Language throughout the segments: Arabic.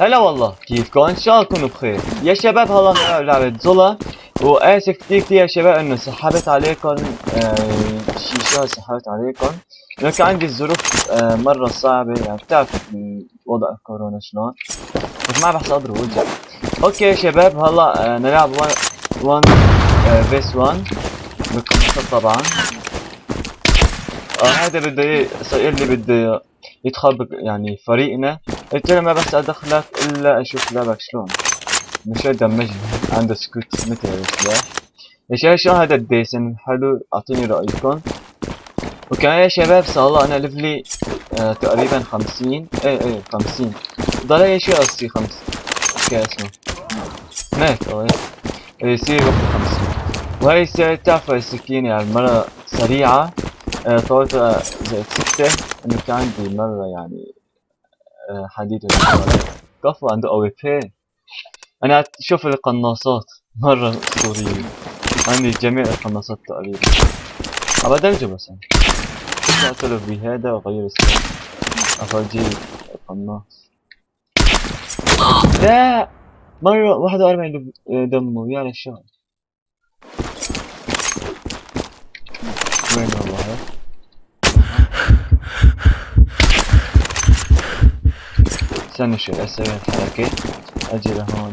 هلا والله كيفكم ان شاء الله تكونوا بخير يا شباب هلا نلعب لعبة زولا واسف كتير كتير يا شباب انه سحبت عليكم آه شيشات سحبت عليكم لأنه كان عندي الظروف آه مرة صعبة يعني بتعرفوا وضع الكورونا شلون بس ما بحس أقدر ارجع أوكي يا شباب هلا آه نلعب 1 فيس 1 بالكمبيوتر طبعا آه هذا بده يصير لي بده يدخل بك- يعني فريقنا قلت له ما بس ادخلك إلا أشوف لعبك شلون. مش دمجني. عنده سكوت مثل السلاح يا شو هذا الديسن حلو أعطيني رأيكم. وكمان يا شباب صار الله أنا ليفلي آه تقريبا خمسين. إيه إيه خمسين. ضل هي شو قصدي؟ خمس اسمه مات أو إيه. يصير وقت خمسين. وهي السيارة تعرفوا السكينة يعني مرة سريعة. آه، طولتها زائد ستة. انه كان عندي مرة يعني حديد كفو عنده أو بي أنا شوف القناصات. مرة اسطورية عندي جميع القناصات تقريبا. ابى ادرجه بس أنا. اقتله بهذا واغير السلاح افرجي القناص. لا! واحد وأربعين دمه. يا للشغل وين والله هذا؟ استنى شوي أسوي الحركة أجي لهون.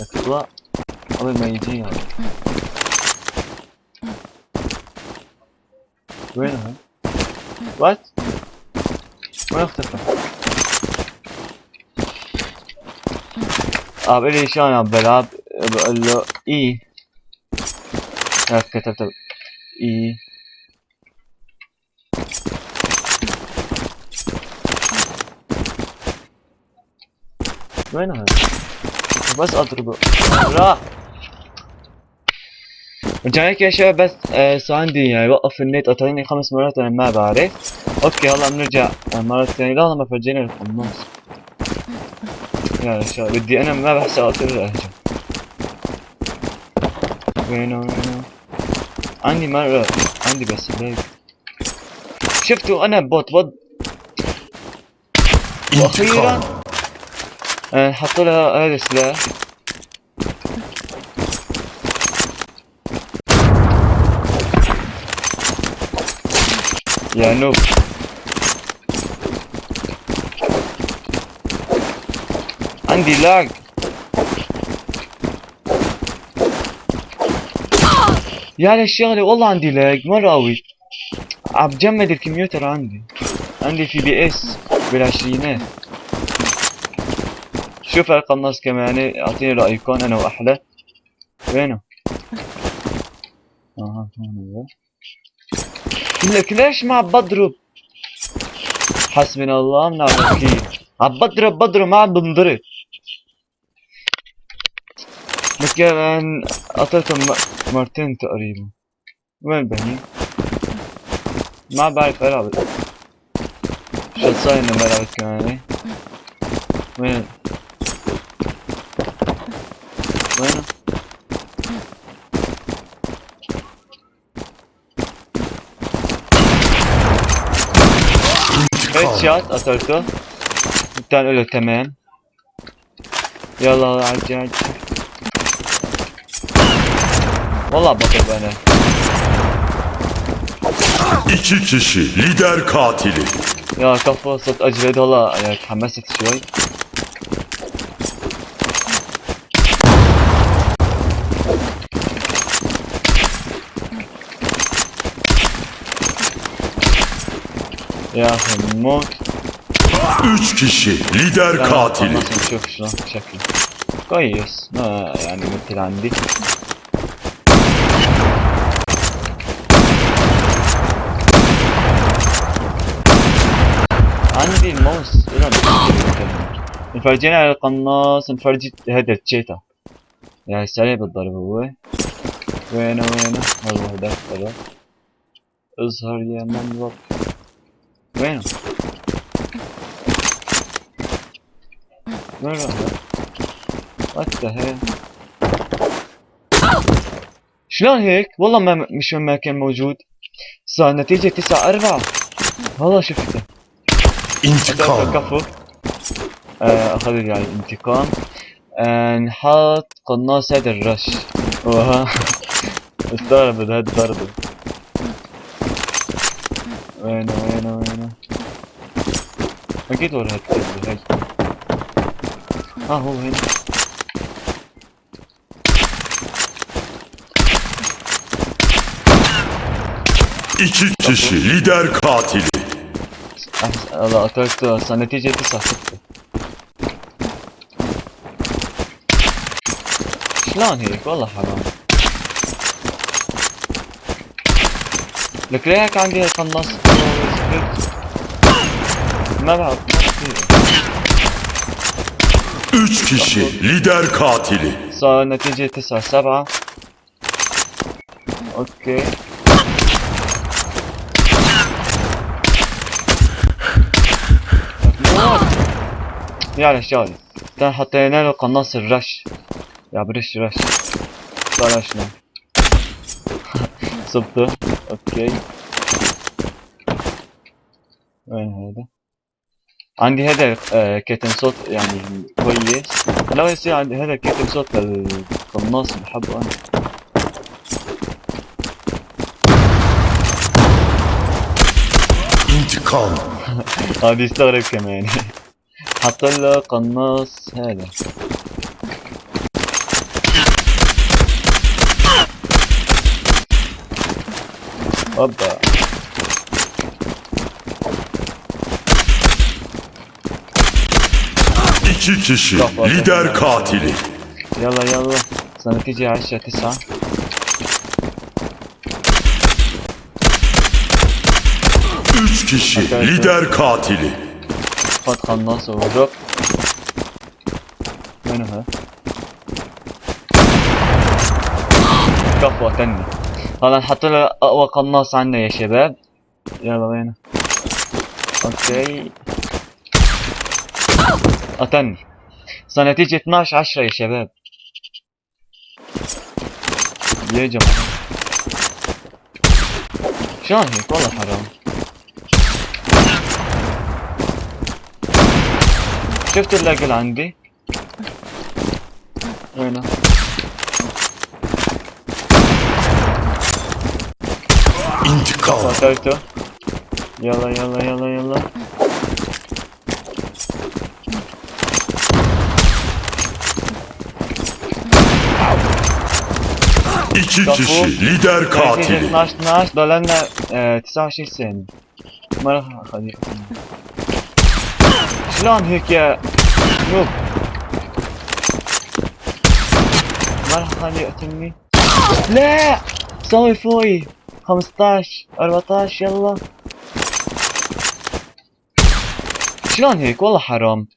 أطلع قبل ما يجي هذا؟ وات؟ وين اختفى؟ آه بقول لي شلون بلعب بقول له إي كتبت إي وين هذا؟ بس اضربه راح رجع هيك يا شباب بس آه عندي يعني وقف النت اعطاني خمس مرات أنا ما بعرف أوكي هلا بنرجع مرة ثانية لا ما فرجينا القناص يا شباب بدي أنا ما بحس اقتل اهجم وينه وينه عندي مرة عندي بس هيك شفتوا أنا بوت بوت وأخيرا انتقام آه، حطوا لها هذا السلاح يا نوب عندي لاج يا للشغلة والله عندي لاج مرة قوي عم بجمد الكمبيوتر عندي عندي في بي اس بالعشرينات شوف القناص كمان اعطيني رأيكم أنا وأحلى؟ وينه؟ أها هون هو. لك ليش ما عم بضرب؟ حسبنا الله من الوكيل. عم بضرب بضرب ما عم بنضرب. كمان قتلته مرتين تقريبا. وين بهي؟ ما بعرف ألعب. شو صاير ما لعبت كمان. وين؟ Headshot atarsa Lütfen öyle tamam. Yallah acayip. Valla bakın bana. İki kişi lider katili. Ya kafa sat acı vedala ayak hemen satışıyor. يا اخي موت Üç kişi lider لا، katili خلصنا نشوف شلون شكله كويس ما يعني مثل عندي عندي الماوس إلى نفرجينا على القناص نفرجي هذا التشيتا يعني سريع بالضرب هو وينه وينه والله هداك طلع اظهر يا منظر وينه وين راح وات ذا هيل شلون هيك؟ والله ما مش ما كان موجود. صار نتيجة تسعة أربعة. والله شفته İntikam. كفو. آه، أخذ لي يعني انتقام آه، نحط قناص هذا الرش. وها استغرب من هالضربة وينه وينه وينه. أكيد ورا هالضربة هاي. ها هو هنا. İki kişi lider katili. الله قتلته أصلا نتيجة تسعة ستة شلون هيك والله حرام لك ليه هيك عندي قناص ما بعرف ما بصير Üç kişi lider katili. صار نتيجة تسعة سبعة اوكي يعني شغلة كان حطينا له قناص الرش يا برش رش طلع شلون صبته اوكي وين هذا؟ عندي هذا آه، كتم صوت يعني كويس. لو يصير عندي هذا كتم صوت للقناص اللي بحبه أنا. İntikam. هذا يستغرب كمان. حط له قناص هذا. أوبا. İki kişi lider katili. يلا يلا صار تيجي عشرة تسعة Üç kişi Arkadaşlar. lider katili. فات قناص ودروب وينه هذا؟ كفو تني هلا نحط له اقوى قناص عنا يا شباب يلا وينه اوكي اتني صار نتيجة 12 10 يا شباب يا جماعة شلون هيك والله حرام شفت اللاج اللي عندي وينه İntikam. قتلته يلا يلا يلا يلا İki Kapı. kişi lider نتيجة katili. 12 12 ضللنا آه 29 ثانية ما راح اخليه شلون هيك يا نوب ما راح اخليه يقتلني لا سوي فوقي 15 14 يلا شلون هيك والله حرام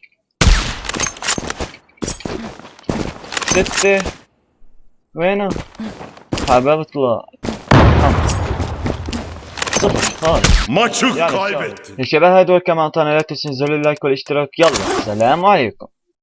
ستة وينه Kaybettiler. Maçı kaybettin. Şebehə dörd kəmən tanələt üçün zəlillər kol iştirak. Yallah. Sələm aleykum.